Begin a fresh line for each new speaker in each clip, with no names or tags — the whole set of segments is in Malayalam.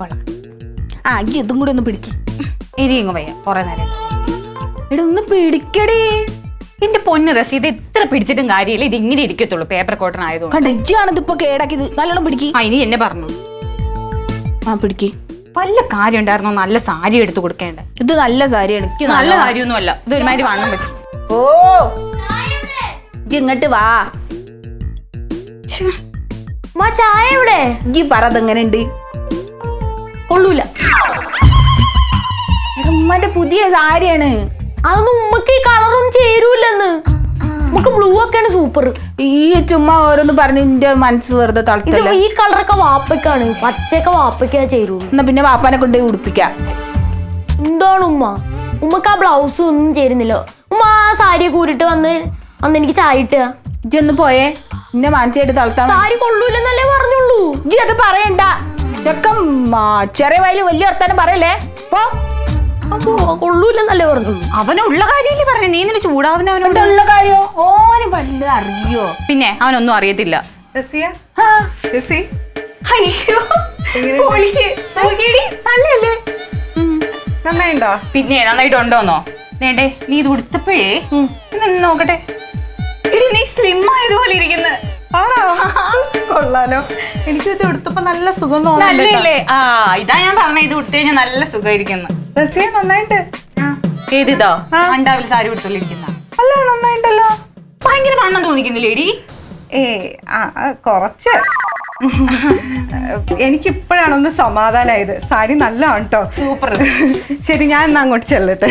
കൊള്ളാം.
ആ ഇജ്ജ് ഇതും കൂടി ഒന്ന് പിടിക്ക്.
ഇനി ഇങ്ങ് വയ്യ കുറെ നേരം.
എടാ ഒന്ന് പിടിക്കടേ.
എന്റെ പൊന്ന് റസീത് എത്ര പിടിച്ചിട്ടും കാര്യമില്ല. ഇത് ഇങ്ങനെ ഇരിക്കത്തുള്ളൂ പേപ്പർ കോട്ടൺ ആയതുകൊണ്ട്.
കണ്ട ഇജ്ജാണിത് ഇപ്പൊ കേടാക്കിയത് നല്ലോണം പിടിക്ക്.
ആ ഇനി എന്നെ പറഞ്ഞു.
ആ പിടിക്ക്.
വല്ല കാര്യം ഉണ്ടായിരുന്നോ നല്ല സാരി എടുത്തു കൊടുക്കേണ്ട.
ഇത് നല്ല സാരിയാണ് എനിക്ക്
നല്ല കാര്യമൊന്നും അല്ല ഇത് ഒരുമാതിരി വണ്ണം വെച്ചു.
ഓ. ഇജ്ജ് ഇങ്ങോട്ട് വാ.
ചായ ഇവിടെ
ഇജ്ജ് പറ അതെങ്ങനെയുണ്ട്
കൊള്ളൂല.
ഉമ്മന്റെ പുതിയ സാരിയാണ്.
അതൊന്നും ഉമ്മക്ക് ഈ കളറും ചേരൂലെന്ന്. നമുക്ക് ബ്ലൂ ഒക്കെയാണ് സൂപ്പർ
ഈ ചുമ്മാ ഓരോന്ന് പറഞ്ഞ് എന്റെ മനസ്സ് വെറുതെ
ഇത്
തളർത്തല്ല
ഈ കളറൊക്കെ വാപ്പയ്ക്കാണ്. പച്ചയൊക്കെ വാപ്പയ്ക്കാ ചേരൂ.
എന്നാ പിന്നെ വാപ്പാനെ കൊണ്ട് ഉടുപ്പിക്കാം.
എന്താണ് ഉമ്മ? ഉമ്മക്ക് ആ ബ്ലൗസ് ഒന്നും ചേരുന്നില്ല. ഉമ്മ ആ സാരി കൂരിട്ട് വന്ന് അന്ന് എനിക്ക് ചായ ഇട്ടുക.
ഇജ്ജ് ഒന്ന് പോയേ. എന്നെ മാനസികമായിട്ട് തളർത്താൻ
സാരി കൊള്ളൂലെന്നല്ലേ പറഞ്ഞുള്ളൂ.
ഇജ്ജി അത് പറയണ്ട. ചെക്കം ചെറിയ വയൽ വലിയ വർത്താനം പറയല്ലേ? പോ.
പറഞ്ഞു കൊള്ളൂലെന്നല്ലേ പറഞ്ഞുള്ളൂ
അവനുള്ള കാര്യമല്ലേ പറഞ്ഞു. നീ നിന്നെ ചൂടാവുന്ന അവനോട്?
ഉള്ള കാര്യോ? ഓന് വല്ലതും അറിയോ?
പിന്നെ അവനൊന്നും അറിയത്തില്ല.
രസിയ?
ആ,
രസി?
അയ്യോ.
എങ്ങനെ?
പൊളിച്ച്. നോക്കിയെടി, നല്ലയല്ലേ?
നന്നായിണ്ടോ?
പിന്നെ നന്നായിട്ടുണ്ടോന്നോ? നേണ്ടേ നീ ഇത് ഉടുത്തപ്പോഴേ നോക്കട്ടെ. നീ സ്ലിം ആയതുപോലെ ഇരിക്കുന്നു.
ആണോ? കൊള്ളാലോ. എനിക്കിത് എടുത്തപ്പോ നല്ല സുഖം തോന്നുന്നുണ്ട്
നല്ലല്ലേ ആ ഇതാ ഞാൻ പറഞ്ഞ ഇത് കഴിഞ്ഞാൽ നല്ല സുഖമായിരിക്കുന്നു.
നന്നായിട്ട്.
ഏതിതോ അണ്ടാവിൽ സാരി
അല്ല നന്നായിട്ടല്ലോ.
ഭയങ്കര വണ്ണം തോന്നിക്കുന്നില്ലേ എടി
ഏ ആ കുറച്ച്. എനിക്കിപ്പോഴാണ് ഒന്ന് സമാധാനമായത് സാരി നല്ലതാണ് കേട്ടോ
സൂപ്പർ.
ശരി ഞാൻ എന്നാ അങ്ങോട്ട് ചെല്ലട്ടെ.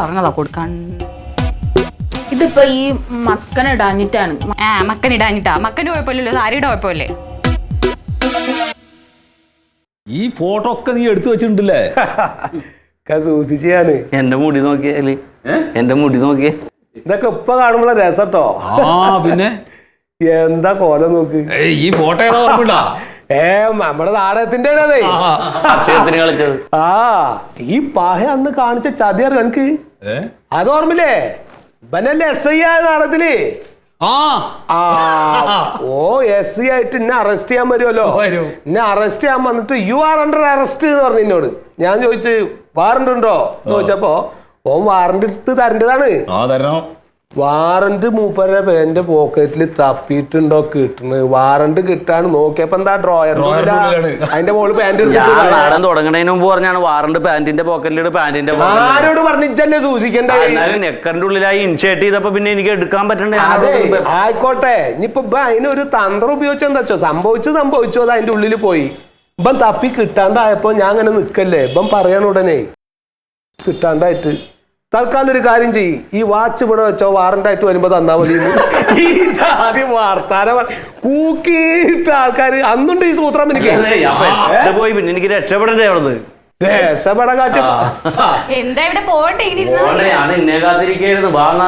പറഞ്ഞതാ കൊടുക്കാൻ.
ഇതിപ്പോ ഈ മക്കനിടാഞ്ഞിട്ടാണ്
ആ മക്കൻ ഇടാഞ്ഞിട്ടാ. മക്കന്റെ കുഴപ്പമില്ലല്ലോ സാരിയുടെ കുഴപ്പമില്ലേ?
ഈ ഫോട്ടോ ഒക്കെ നീ എടുത്തു വെച്ചിട്ടുണ്ടല്ലേ?
എന്റെ മുടി നോക്കിയാൽ എന്റെ മുടി നോക്കിയേ.
ഇതൊക്കെ ഇപ്പൊ കാണുമ്പോ രസട്ടോ?
ആ പിന്നെ?
എന്താ കോല നോക്ക്?
ഈ ഫോട്ടോ ഏതാ ഓർമ്മണ്ടാ
ഏ നമ്മുടെ നാടകത്തിന്റെ
കളിച്ചത്.
ആ ഈ പാഹ അന്ന് കാണിച്ച ചതിയർ കണക്ക്? അത് ഓർമ്മില്ലേ ഇവനല്ലേ എസ് ഐ ആയ നാടകത്തിൽ?
ആ.
ആ. ഓ എസ് ഐ ആയിട്ട് എന്നെ അറസ്റ്റ് ചെയ്യാൻ വരുമല്ലോ
വരും.
എന്നെ അറസ്റ്റ് ചെയ്യാൻ വന്നിട്ട് യു ആർ അണ്ടർ അറസ്റ്റ് എന്ന് പറഞ്ഞു എന്നോട്. ഞാൻ ചോദിച്ചു വാറണ്ട് ഉണ്ടോ? എന്ന് ചോദിച്ചപ്പോ ഓൻ വാറണ്ട് എടുത്ത് തരേണ്ടതാണ്.
ആ തരണം.
വാറണ്ട് മൂപ്പരുടെ പേന്റെ പോക്കറ്റിൽ തപ്പിയിട്ടുണ്ടോ കിട്ടുന്നത് വാറണ്ട് കിട്ടാണ്. നോക്കിയപ്പോ എന്താ ഡ്രോയർ. അതിന്റെ മോൾ പാന്റ്
നാടൻ തുടങ്ങണതിന് മുമ്പ് പറഞ്ഞാണ് വാറണ്ട് പാന്റിന്റെ പോക്കറ്റിലിട് പാന്റിന്റെ
ആരോട് പറഞ്ഞിച്ചന്നെ സൂക്ഷിക്കണ്ട?
എന്നാലും നെക്കറിന്റെ ഉള്ളിലായി ഇൻഷേർട്ട് ചെയ്തപ്പോ പിന്നെ എനിക്ക് എടുക്കാൻ പറ്റണ്ടേ
ആയിക്കോട്ടെ. ഇനിയിപ്പൊ ഇപ്പൊ അതിനൊരു തന്ത്രം ഉപയോഗിച്ച് എന്താ വെച്ചോ? സംഭവിച്ചു സംഭവിച്ചു. അത് അതിന്റെ ഉള്ളിൽ പോയി. ഇപ്പം തപ്പി കിട്ടാണ്ടായപ്പോ ഞാൻ അങ്ങനെ നിക്കല്ലേ? ഇപ്പം പറയണ ഉടനെ. കിട്ടാണ്ടായിട്ട്. തൽക്കാലം ഒരു കാര്യം ചെയ്യ്. ഈ വാച്ച് ഇവിടെ വെച്ചോ വാറണ്ടായിട്ട് വരുമ്പോ തന്നാ മതി. ഈ ജാതി വാർത്താന കൂക്കിയിട്ട് ആൾക്കാര് അന്നുണ്ട് ഈ സൂത്രം എനിക്ക്.
പോയി? പിന്നെ എനിക്ക് രക്ഷപ്പെടണ്ടേ അവിടെ
രക്ഷപ്പെടാൻ കാറ്റും
എന്താ ഇവിടെ പോകണ്ടേ ഇനി
ആണ് എന്നെ കാത്തിരിക്കായിരുന്നു വാങ്ങാ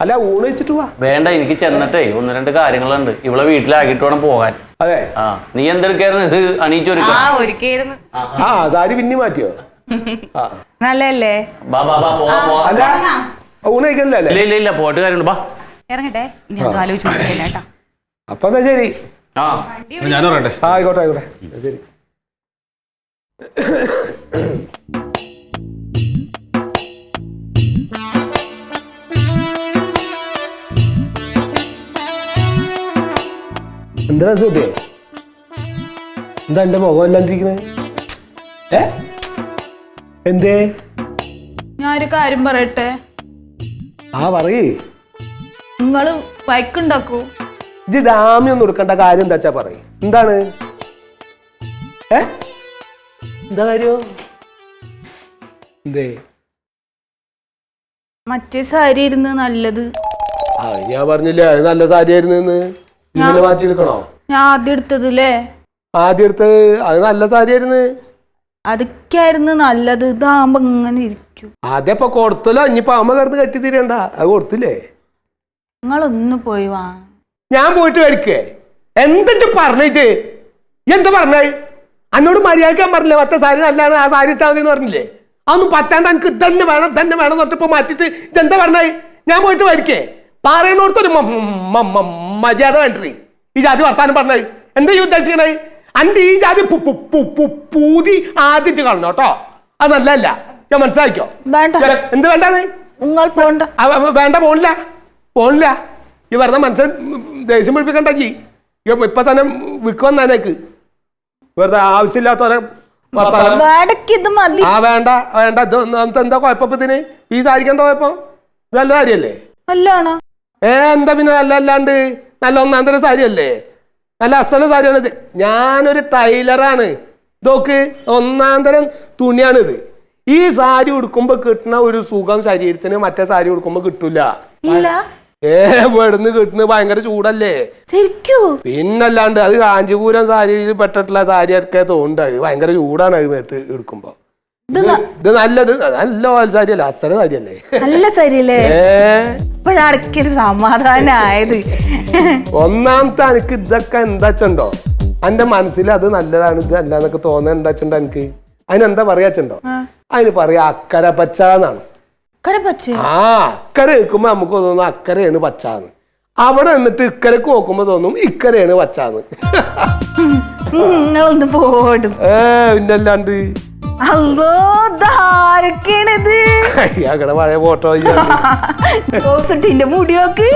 അല്ല ഊണ് വെച്ചിട്ട് വാ.
വേണ്ട എനിക്ക് ചെന്നിട്ടേ ഒന്ന് രണ്ട് കാര്യങ്ങളുണ്ട്. ഇവളെ വീട്ടിലാക്കിയിട്ട് വേണം പോകാൻ.
അതെ.
ആ. നീ എന്തെടുക്കായിരുന്നു? ഇത്
ഒരുക്കായിരുന്നു
ആ സാരി പിന്നെ മാറ്റിയോ?
നല്ലല്ലേ
അല്ല ഊണ് കഴിക്കണില്ലേ
ഇല്ല ഇല്ല ഇല്ല പോയിട്ട് കാര്യമുണ്ട്. ബാ.
ഇറങ്ങട്ടെ. ഇനി അത് ആലോചിച്ച് നോക്കില്ല കേട്ടാ.
അപ്പൊ എന്നാ ശരി.
ആ.
പറയട്ടെ
ആ ആയിക്കോട്ടെ ആയിക്കോട്ടെ. ശരി. എന്താ സുഖേ എന്താ എന്റെ മുഖം അല്ലാണ്ടിരിക്കുന്നത് ഏ? എന്തേ?
ഞാനൊരു കാര്യം പറയട്ടെ?
ആ പറയേ.
നിങ്ങൾ വൈക്കുണ്ടാക്കൂ
ഇജ്ജ് ജാമ്യം ഒന്നും കൊടുക്കേണ്ട കാര്യം എന്താ വെച്ചാ പറയും. എന്താണ്? ഏ? എന്താ കാര്യം? എന്തേ?
മറ്റേ സാരി ഇരുന്ന് നല്ലത്.
ആ ഞാൻ പറഞ്ഞില്ലേ അത് നല്ല സാരി ആയിരുന്നു ഇങ്ങനെ മാറ്റിയെടുക്കണോ
ഞാൻ ആദ്യം എടുത്തത് അല്ലേ
ആദ്യം എടുത്തത് അത് നല്ല സാരിയായിരുന്നു.
അതൊക്കെയായിരുന്നു നല്ലത്. ഇതാകുമ്പോ ഇങ്ങനെ ഇരിക്കും.
അതെപ്പോ കൊടുത്തല്ലോ ഇനിയിപ്പോ അമ്മ കിടന്ന് കെട്ടി തീരണ്ട അത് കൊടുത്തില്ലേ?
നിങ്ങളൊന്ന് പോയി വാ.
ഞാൻ പോയിട്ട് മേടിക്കേ എന്താ പറഞ്ഞിട്ട് എന്താ പറഞ്ഞേ? എന്നോട് മര്യാദക്കാൻ പറഞ്ഞില്ലേ മറ്റേ സാരി നല്ലതാണ് ആ സാരി ഇട്ടാൽ മതി എന്ന് പറഞ്ഞില്ലേ? അതൊന്നും പറ്റാണ്ട് എനിക്ക് തന്നെ വേണം തന്നെ വേണം എന്നിട്ടിപ്പോ മാറ്റിട്ട് എന്താ പറഞ്ഞേ? ഞാൻ പോയിട്ട് മേടിക്കേ മ- മര്യാദ വേണ്ടേ ഈ ജാതി വർത്താനം പറഞ്ഞേ. എന്താ ഈ ഉദ്ദേശിക്കണേ? അന്റെ ഈ ജാതി പൂതി ആദ്യത്തെ കാണണം കേട്ടോ. അത് നല്ലതല്ല. ഞാൻ മനസ്സിലാക്കിയോ?
വേണ്ട.
എന്ത് വേണ്ടത്
നിങ്ങൾ പോണ്ട.
വേണ്ട പോണില്ല. പോണില്ല. ഈ വെറുതെ മനുഷ്യൻ ദേഷ്യം പിടിപ്പിക്കണ്ടെങ്കി ഇപ്പൊ തന്നെ വിൽക്കുവന്നേക്ക് വെറുതെ ആവശ്യമില്ലാത്തവരെ ആ വേണ്ട വേണ്ട. ഇത് ഒന്ന് നമുക്ക് എന്താ കുഴപ്പം ഇതിന്? ഈ സാരിക്ക് എന്താ കുഴപ്പം? ഇത് നല്ല
കാര്യല്ലേ
ഏ എന്താ പിന്നെ നല്ല അല്ലാണ്ട് നല്ല ഒന്നാം തരം സാരിയല്ലേ? നല്ല അസല സാരിയാണിത് ഞാനൊരു ടൈലറാണ്. ഇതൊക്കെ ഒന്നാം തരം തുണിയാണിത്. ഈ സാരി ഉടുക്കുമ്പോ കിട്ടുന്ന ഒരു സുഖം ശരീരത്തിന് മറ്റേ സാരി ഉടുക്കുമ്പോ കിട്ടൂല. ഏ വെടുന്ന് കിട്ടുന്നത് ഭയങ്കര ചൂടല്ലേ?
ശരിക്കും.
പിന്നല്ലാണ്ട് അത് കാഞ്ചിപുരം സാരിയിൽ പെട്ടിട്ടുള്ള സാരിയൊക്കെ തോന്നുന്നുണ്ട്. ഭയങ്കര ചൂടാണ് അത് മേത്ത് എടുക്കുമ്പോ
ഇത്
നല്ലത്. നല്ല സാരിയല്ലേ അസല സാരിയല്ലേ
നല്ല ശരിയല്ലേ
ഏ?
ഇപ്പോഴടക്കൊരു സമാധാനായത്.
ഒന്നാമത്തെ എനിക്ക് ഇതൊക്കെ എന്താ വെച്ചുണ്ടോ? എന്റെ മനസ്സിൽ അത് നല്ലതാണ് ഇത് അല്ലാന്നൊക്കെ തോന്നുന്നത് എന്താ വെച്ചുണ്ടോ എനിക്ക് അതിനെന്താ പറയാച്ചുണ്ടോ അതിന് പറയാ അക്കര പച്ച? എന്നാണ് ആ അക്കര നിൽക്കുമ്പോ നമുക്ക് തോന്നുന്നു അക്കരയാണ് പച്ചാന്ന്. അവിടെ നിന്നിട്ട് ഇക്കരക്ക് നോക്കുമ്പോ തോന്നും ഇക്കരയാണ് പച്ചാന്ന്. ഏ പിന്നല്ലാണ്ട്.
അല്ലോ
അങ്ങനെ പഴയ ഫോട്ടോ
മുടി നോക്ക്.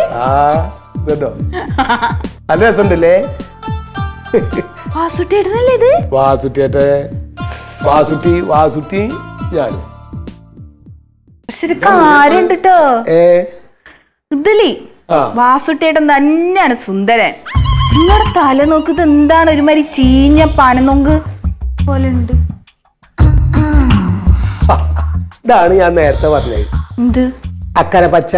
നല്ല രസമുണ്ടല്ലേ?
ഇത്?
വാസുട്ടിയേട്ടെ. വാസുട്ടി വാസുട്ടി ഞാനും.
കാര്യണ്ട് ഇതിലേ. വാസുട്ടേട്ടൻ തന്നെയാണ് സുന്ദരൻ. നിങ്ങളുടെ തല നോക്കുന്നത് എന്താണ്? ഒരുമാതിരി ചീഞ്ഞ പനനൊങ്ക് പോലെ ഉണ്ട്.
ഇതാണ് ഞാൻ നേരത്തെ പറഞ്ഞത്.
അക്കരപ്പച്ച.
അക്കര പച്ച